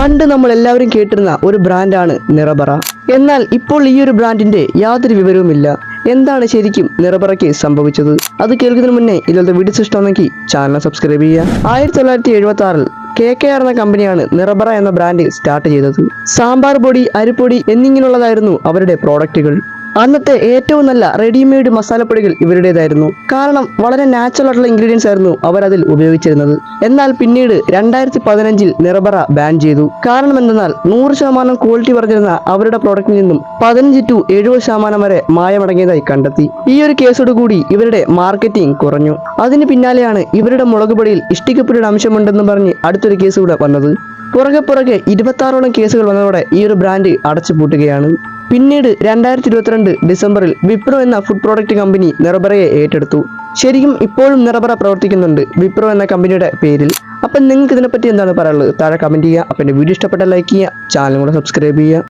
പണ്ട് നമ്മൾ എല്ലാവരും കേട്ടിരുന്ന ഒരു ബ്രാൻഡാണ് നിറബറ. എന്നാൽ ഇപ്പോൾ ഈ ഒരു ബ്രാൻഡിന്റെ യാതൊരു വിവരവുമില്ല. എന്താണ് ശരിക്കും നിറബറയ്ക്ക് സംഭവിച്ചത്? അത് കേൾക്കുന്നതിന് മുന്നേ ഇതിലത്തെ വീഡിയോസ് ഇഷ്ടമാണെങ്കിൽ ചാനൽ സബ്സ്ക്രൈബ് ചെയ്യുക. ആയിരത്തി തൊള്ളായിരത്തി എഴുപത്തി ആറിൽ കെ കെ ആർ എന്ന കമ്പനിയാണ് നിറബറ എന്ന ബ്രാൻഡ് സ്റ്റാർട്ട് ചെയ്തത്. സാമ്പാർ പൊടി അരിപ്പൊടി എന്നിങ്ങനെയുള്ളതായിരുന്നു അവരുടെ പ്രോഡക്റ്റുകൾ. അന്നത്തെ ഏറ്റവും നല്ല റെഡിമെയ്ഡ് മസാലപ്പൊടികൾ ഇവരുടേതായിരുന്നു. കാരണം വളരെ നാച്ചുറൽ ആയിട്ടുള്ള ഇൻഗ്രീഡിയൻസ് ആയിരുന്നു അവർ അതിൽ ഉപയോഗിച്ചിരുന്നത്. എന്നാൽ പിന്നീട് രണ്ടായിരത്തി പതിനഞ്ചിൽ നിറബറ ബാൻ ചെയ്തു. കാരണം എന്തെന്നാൽ നൂറ് ശതമാനം ക്വാളിറ്റി പറഞ്ഞിരുന്ന അവരുടെ പ്രോഡക്റ്റിൽ നിന്നും പതിനഞ്ച് ടു എഴുപത് ശതമാനം വരെ മായമടങ്ങിയതായി കണ്ടെത്തി. ഈ ഒരു കേസോട് കൂടി ഇവരുടെ മാർക്കറ്റിംഗ് കുറഞ്ഞു. അതിന് പിന്നാലെയാണ് ഇവരുടെ മുളക് പൊടിയിൽ ഇഷ്ടികപ്പൊടിയുടെ അംശമുണ്ടെന്ന് പറഞ്ഞ് അടുത്തൊരു കേസ് കൂടെ വന്നത്. പുറകെ പുറകെ ഇരുപത്താറോളം കേസുകൾ വന്നതോടെ ഈ ഒരു ബ്രാൻഡ് അടച്ചുപൂട്ടുകയാണ്. പിന്നീട് രണ്ടായിരത്തി ഇരുപത്തിരണ്ട് ഡിസംബറിൽ വിപ്രോ എന്ന ഫുഡ് പ്രോഡക്റ്റ് കമ്പനി നിറബറയെ ഏറ്റെടുത്തു. ശരിക്കും ഇപ്പോഴും നിറബറ പ്രവർത്തിക്കുന്നുണ്ട് വിപ്രോ എന്ന കമ്പനിയുടെ പേരിൽ. അപ്പം നിങ്ങൾക്ക് ഇതിനെപ്പറ്റി എന്താണ് പറയാനുള്ളത്? താഴെ കമന്റ് ചെയ്യുക. അപ്പം എന്റെ വീഡിയോ ഇഷ്ടപ്പെട്ട ലൈക്ക് ചെയ്യുക. ചാനൽ കൂടെ സബ്സ്ക്രൈബ് ചെയ്യുക.